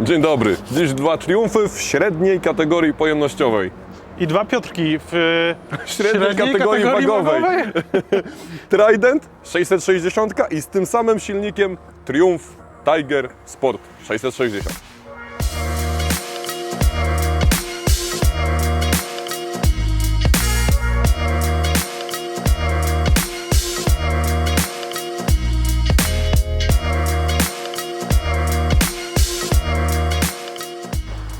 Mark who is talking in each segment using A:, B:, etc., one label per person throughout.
A: Dzień dobry. Dziś dwa triumfy w średniej kategorii pojemnościowej.
B: I dwa Piotrki w
A: Średniej, kategorii, wagowej. Trident 660 i z tym samym silnikiem Triumph Tiger Sport 660.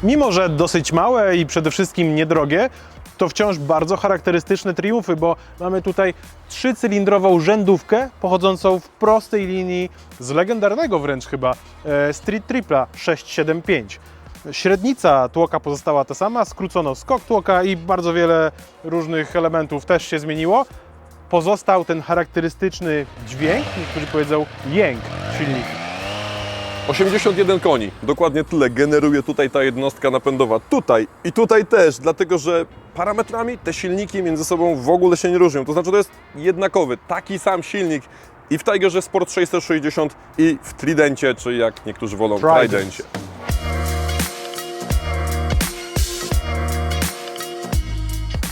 B: Mimo, że dosyć małe i przede wszystkim niedrogie, to wciąż bardzo charakterystyczne triumfy, bo mamy tutaj trzycylindrową rzędówkę pochodzącą w prostej linii z legendarnego wręcz chyba e, Street Tripla 675. Średnica tłoka pozostała ta sama, skrócono skok tłoka i bardzo wiele różnych elementów też się zmieniło. Pozostał ten charakterystyczny dźwięk, niektórzy powiedzą jęk silnika.
A: 81 koni, dokładnie tyle generuje tutaj ta jednostka napędowa. Tutaj i tutaj też, dlatego że parametrami te silniki między sobą w ogóle się nie różnią. To znaczy to jest jednakowy, taki sam silnik i w Tigerze Sport 660 i w Tridencie, czy jak niektórzy wolą,
B: Trident.
A: Tridencie.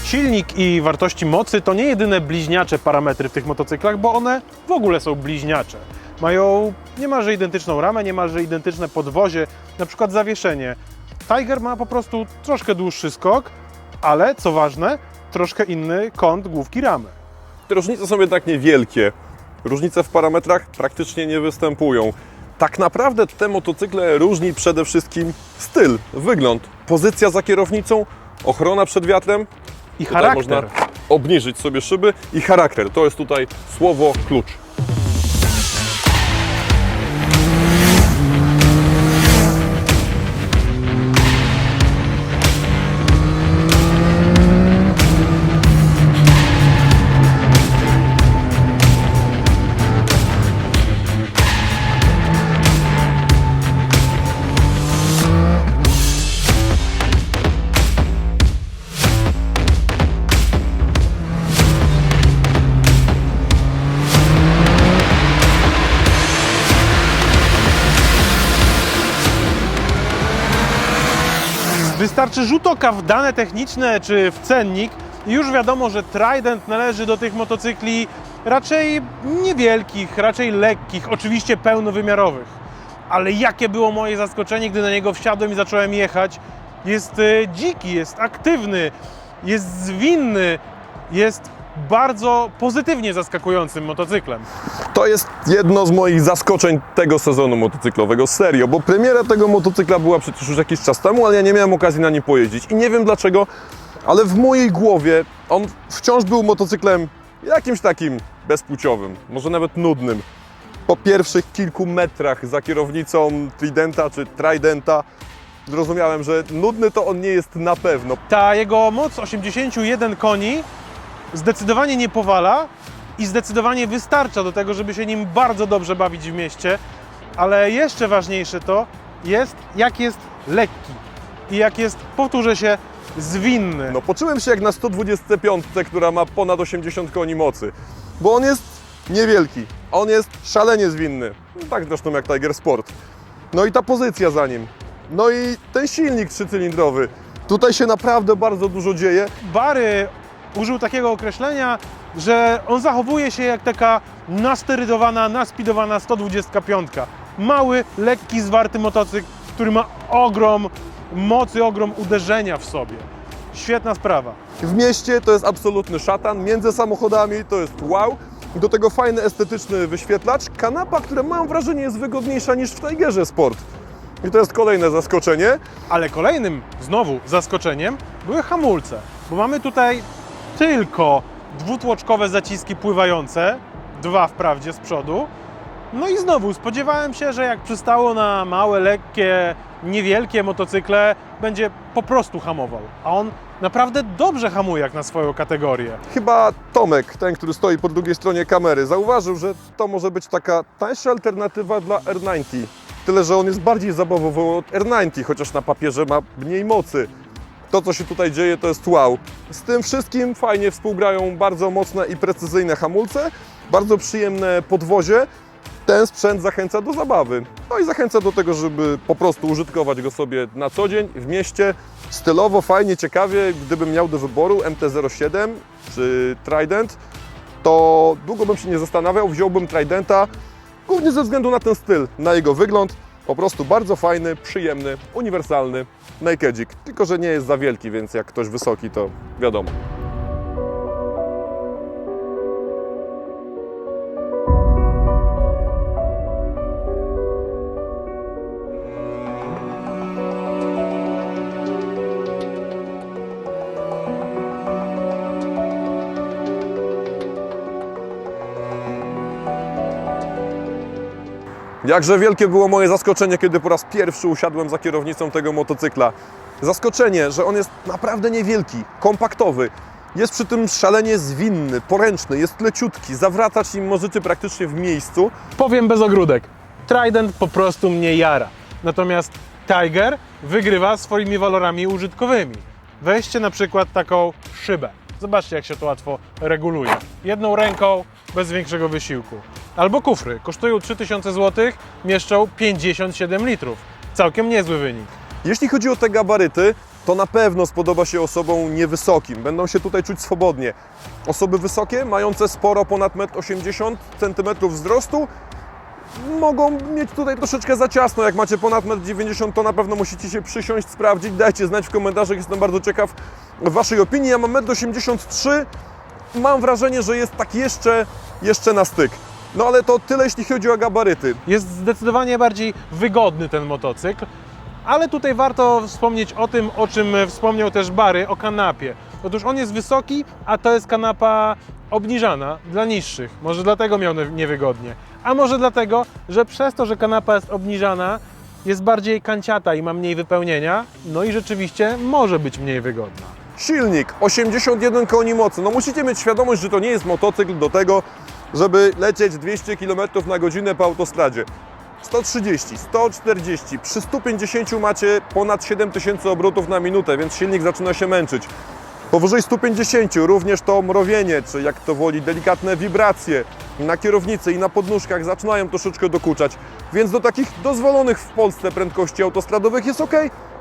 B: Silnik i wartości mocy to nie jedyne bliźniacze parametry w tych motocyklach, bo one w ogóle są bliźniacze. Mają niemalże identyczną ramę, niemalże identyczne podwozie, na przykład zawieszenie. Tiger ma po prostu troszkę dłuższy skok, ale co ważne, troszkę inny kąt główki ramy.
A: Te różnice są jednak niewielkie. Różnice w parametrach praktycznie nie występują. Tak naprawdę te motocykle różni przede wszystkim styl, wygląd, pozycja za kierownicą, ochrona przed wiatrem.
B: I
A: Tutaj
B: charakter.
A: można obniżyć sobie szyby i charakter. To jest tutaj słowo klucz.
B: Wystarczy rzut oka w dane techniczne czy w cennik i już wiadomo, że Trident należy do tych motocykli raczej niewielkich, raczej lekkich, oczywiście pełnowymiarowych. Ale jakie było moje zaskoczenie, gdy na niego wsiadłem i zacząłem jechać. Jest e, dziki, jest aktywny, jest zwinny, jest bardzo pozytywnie zaskakującym motocyklem.
A: To jest jedno z moich zaskoczeń tego sezonu motocyklowego, serio, bo premiera tego motocykla była przecież już jakiś czas temu, ale ja nie miałem okazji na nim pojeździć i nie wiem dlaczego, ale w mojej głowie on wciąż był motocyklem jakimś takim bezpłciowym, może nawet nudnym. Po pierwszych kilku metrach za kierownicą Tridenta czy Tridenta zrozumiałem, że nudny to on nie jest na pewno.
B: Ta jego moc 81 koni zdecydowanie nie powala i zdecydowanie wystarcza do tego, żeby się nim bardzo dobrze bawić w mieście, ale jeszcze ważniejsze to jest, jak jest lekki i jak jest, powtórzę się, zwinny.
A: No poczułem się jak na 125, która ma ponad 80 koni mocy, bo on jest niewielki, on jest szalenie zwinny, no tak zresztą jak Tiger Sport. No i ta pozycja za nim, no i ten silnik trzycylindrowy. Tutaj się naprawdę bardzo dużo dzieje.
B: Bary użył takiego określenia, że on zachowuje się jak taka nasterydowana, naspidowana 125. Mały, lekki, zwarty motocykl, który ma ogrom mocy, ogrom uderzenia w sobie. Świetna sprawa.
A: W mieście to jest absolutny szatan, między samochodami to jest wow. I do tego fajny, estetyczny wyświetlacz. Kanapa, która mam wrażenie jest wygodniejsza niż w Tigerze Sport. I to jest kolejne zaskoczenie.
B: Ale kolejnym znowu zaskoczeniem były hamulce, bo mamy tutaj tylko dwutłoczkowe zaciski pływające, dwa wprawdzie z przodu. No i znowu spodziewałem się, że jak przystało na małe, lekkie, niewielkie motocykle, będzie po prostu hamował. A on naprawdę dobrze hamuje jak na swoją kategorię.
A: Chyba Tomek, ten, który stoi po drugiej stronie kamery, zauważył, że to może być taka tańsza alternatywa dla R90. Tyle, że on jest bardziej zabawowy od R90, chociaż na papierze ma mniej mocy. To, co się tutaj dzieje, to jest wow. Z tym wszystkim fajnie współgrają bardzo mocne i precyzyjne hamulce, bardzo przyjemne podwozie. ten sprzęt zachęca do zabawy. No i zachęca do tego, żeby po prostu użytkować go sobie na co dzień w mieście. Stylowo, fajnie, ciekawie. Gdybym miał do wyboru MT-07 czy Trident, to długo bym się nie zastanawiał, wziąłbym Tridenta głównie ze względu na ten styl, na jego wygląd. Po prostu bardzo fajny, przyjemny, uniwersalny nakedzik. Tylko, że nie jest za wielki, więc jak ktoś wysoki, to wiadomo. Jakże wielkie było moje zaskoczenie, kiedy po raz pierwszy usiadłem za kierownicą tego motocykla. Zaskoczenie, że on jest naprawdę niewielki, kompaktowy. Jest przy tym szalenie zwinny, poręczny, jest leciutki, zawracać nim możecie praktycznie w miejscu.
B: Powiem bez ogródek. Trident po prostu mnie jara. Natomiast Tiger wygrywa swoimi walorami użytkowymi. Weźcie na przykład taką szybę. Zobaczcie, jak się to łatwo reguluje. Jedną ręką, bez większego wysiłku. Albo kufry. Kosztują 3000 zł, mieszczą 57 litrów. Całkiem niezły wynik.
A: Jeśli chodzi o te gabaryty, to na pewno spodoba się osobom niewysokim. Będą się tutaj czuć swobodnie. Osoby wysokie, mające sporo ponad 1,80 cm wzrostu, mogą mieć tutaj troszeczkę za ciasno. Jak macie ponad 1,90 m, to na pewno musicie się przysiąść, sprawdzić. Dajcie znać w komentarzach, jestem bardzo ciekaw Waszej opinii. Ja mam 1,83 m. Mam wrażenie, że jest tak jeszcze, jeszcze na styk. No ale to tyle, jeśli chodzi o gabaryty.
B: Jest zdecydowanie bardziej wygodny ten motocykl, ale tutaj warto wspomnieć o tym, o czym wspomniał też Bary, o kanapie. Otóż on jest wysoki, a to jest kanapa obniżana dla niższych. Może dlatego miał niewygodnie. A może dlatego, że przez to, że kanapa jest obniżana, jest bardziej kanciata i ma mniej wypełnienia, no i rzeczywiście może być mniej wygodna.
A: Silnik 81 koni mocy. No musicie mieć świadomość, że to nie jest motocykl do tego, żeby lecieć 200 km na godzinę po autostradzie. 130, 140, przy 150 macie ponad 7000 obrotów na minutę, więc silnik zaczyna się męczyć. Powyżej 150 również to mrowienie, czy jak to woli, delikatne wibracje na kierownicy i na podnóżkach zaczynają troszeczkę dokuczać. Więc do takich dozwolonych w Polsce prędkości autostradowych jest ok,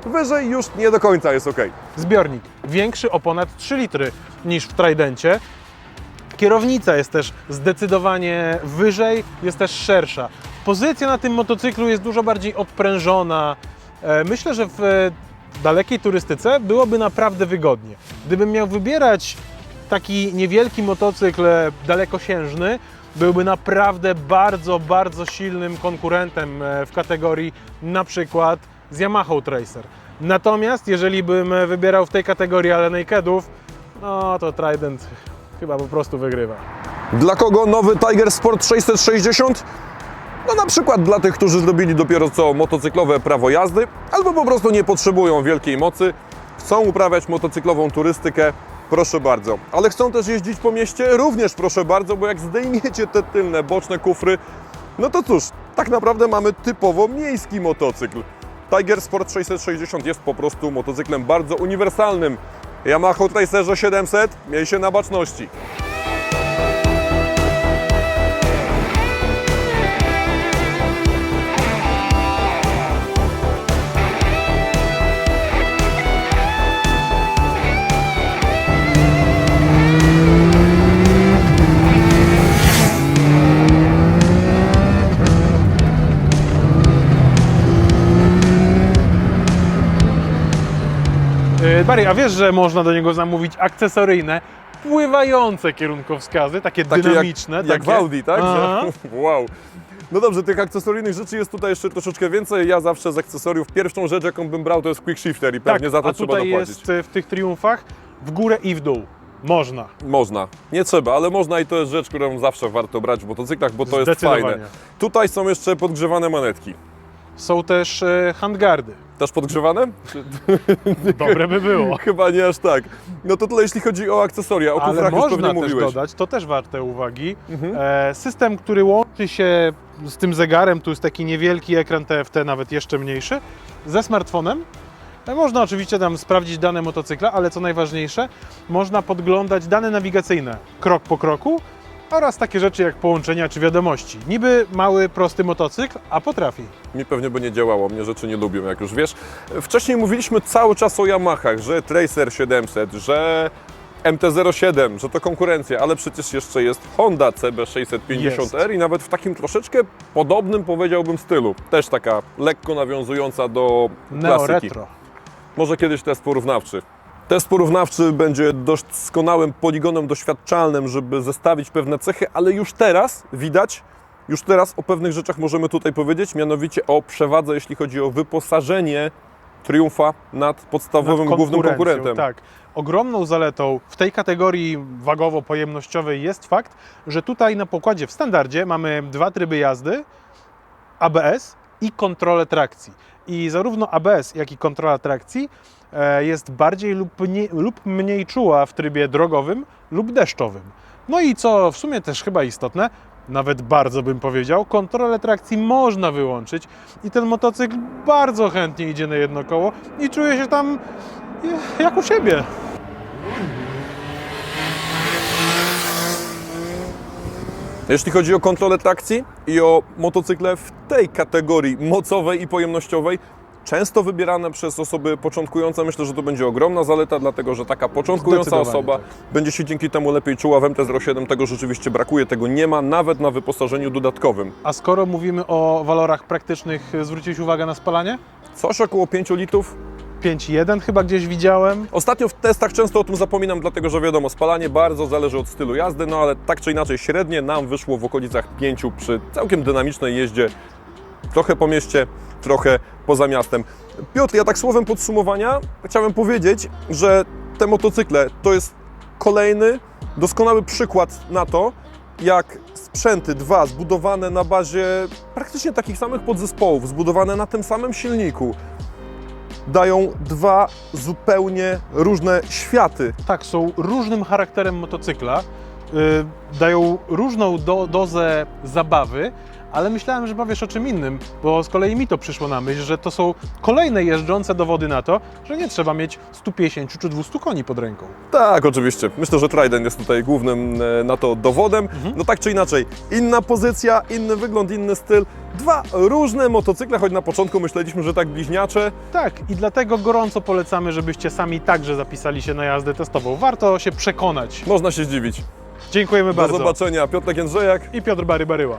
A: wyżej już nie do końca jest ok.
B: Zbiornik większy o ponad 3 litry niż w Tridencie. Kierownica jest też zdecydowanie wyżej, jest też szersza. Pozycja na tym motocyklu jest dużo bardziej odprężona. E, Myślę, że w e, dalekiej turystyce byłoby naprawdę wygodnie. Gdybym miał wybierać taki niewielki motocykl e, dalekosiężny, byłby naprawdę bardzo, bardzo silnym konkurentem w kategorii na przykład z Yamaha Tracer. Natomiast jeżeli bym wybierał w tej kategorii ale nakedów, no to Trident chyba po prostu wygrywa.
A: Dla kogo nowy Tiger Sport 660? No na przykład dla tych, którzy zrobili dopiero co motocyklowe prawo jazdy, albo po prostu nie potrzebują wielkiej mocy, chcą uprawiać motocyklową turystykę, proszę bardzo. Ale chcą też jeździć po mieście, również proszę bardzo, bo jak zdejmiecie te tylne, boczne kufry, no to cóż, tak naprawdę mamy typowo miejski motocykl. Tiger Sport 660 jest po prostu motocyklem bardzo uniwersalnym. Yamaha Tracerze 700 miej się na baczności.
B: Barry, a wiesz, że można do niego zamówić akcesoryjne, pływające kierunkowskazy, takie,
A: Takie
B: dynamiczne.
A: Jak, jak
B: takie.
A: w Audi, tak?
B: Aha.
A: Wow. No dobrze, tych akcesoryjnych rzeczy jest tutaj jeszcze troszeczkę więcej. Ja zawsze z akcesoriów pierwszą rzecz, jaką bym brał, to jest quick shifter i pewnie za to
B: Tak, a
A: trzeba
B: tutaj
A: dopłacić.
B: jest y, w tych triumfach w górę i w dół. Można.
A: Można. Nie trzeba, ale można i to jest rzecz, którą zawsze warto brać w motocyklach, bo to jest fajne. Tutaj są jeszcze podgrzewane manetki.
B: Są też y, handgardy.
A: Też podgrzewane?
B: Dobre by było.
A: Chyba nie aż tak. No to tyle jeśli chodzi o akcesoria. O
B: Ale
A: kufrach już
B: można
A: pewnie
B: też
A: mówiłeś.
B: dodać, to też warte uwagi,
A: Mhm.
B: e, system, który łączy się z tym zegarem, tu jest taki niewielki ekran TFT, nawet jeszcze mniejszy, ze smartfonem. E, Można oczywiście tam sprawdzić dane motocykla, ale co najważniejsze, można podglądać dane nawigacyjne krok po kroku oraz takie rzeczy jak połączenia czy wiadomości. Niby mały, prosty motocykl, a potrafi.
A: Mi pewnie by nie działało, mnie rzeczy nie lubią, jak już wiesz. Wcześniej mówiliśmy cały czas o Yamahach, że Tracer 700, że MT-07, że to konkurencja, ale przecież jeszcze jest Honda CB650R i nawet w takim troszeczkę podobnym, powiedziałbym, stylu. Też taka lekko nawiązująca do
B: Neo
A: klasyki.
B: Retro.
A: Może kiedyś test porównawczy. Test porównawczy będzie doskonałym poligonem doświadczalnym, żeby zestawić pewne cechy, ale już teraz widać, już teraz o pewnych rzeczach możemy tutaj powiedzieć, mianowicie o przewadze, jeśli chodzi o wyposażenie Triumfa nad podstawowym
B: Nad
A: głównym konkurentem.
B: Tak. Ogromną zaletą w tej kategorii wagowo-pojemnościowej jest fakt, że tutaj na pokładzie w standardzie mamy dwa tryby jazdy, ABS i kontrolę trakcji. I zarówno ABS, jak i kontrola trakcji e, jest bardziej lub mniej, lub mniej czuła w trybie drogowym lub deszczowym. No i co w sumie też chyba istotne, nawet bardzo bym powiedział, kontrolę trakcji można wyłączyć i ten motocykl bardzo chętnie idzie na jedno koło i czuje się tam jak u siebie.
A: Jeśli chodzi o kontrolę trakcji i o motocykle w tej kategorii mocowej i pojemnościowej, często wybierane przez osoby początkujące, myślę, że to będzie ogromna zaleta, dlatego że taka początkująca osoba
B: tak.
A: będzie się dzięki temu lepiej czuła. W MT-07 tego rzeczywiście brakuje, tego nie ma nawet na wyposażeniu dodatkowym.
B: A skoro mówimy o walorach praktycznych, zwróciłeś uwagę na spalanie?
A: Coś około 5 litrów.
B: 5.1 chyba gdzieś widziałem.
A: Ostatnio w testach często o tym zapominam, dlatego że wiadomo, spalanie bardzo zależy od stylu jazdy, no ale tak czy inaczej średnie nam wyszło w okolicach 5 przy całkiem dynamicznej jeździe. Trochę po mieście, trochę poza miastem. Piotr, ja tak słowem podsumowania chciałem powiedzieć, że te motocykle to jest kolejny doskonały przykład na to, jak sprzęty dwa zbudowane na bazie praktycznie takich samych podzespołów, zbudowane na tym samym silniku, dają dwa zupełnie różne światy.
B: Tak, są różnym charakterem motocykla, yy, dają różną do, dozę zabawy, ale myślałem, że powiesz o czym innym, bo z kolei mi to przyszło na myśl, że to są kolejne jeżdżące dowody na to, że nie trzeba mieć 150 czy 200 koni pod ręką.
A: Tak, oczywiście. Myślę, że Trident jest tutaj głównym e, na to dowodem. No tak czy inaczej, inna pozycja, inny wygląd, inny styl. Dwa różne motocykle, choć na początku myśleliśmy, że tak bliźniacze.
B: Tak, i dlatego gorąco polecamy, żebyście sami także zapisali się na jazdę testową. Warto się przekonać.
A: Można się zdziwić.
B: Dziękujemy
A: Do
B: bardzo.
A: zobaczenia. Piotrek Jędrzejak.
B: I Piotr Bary Baryła.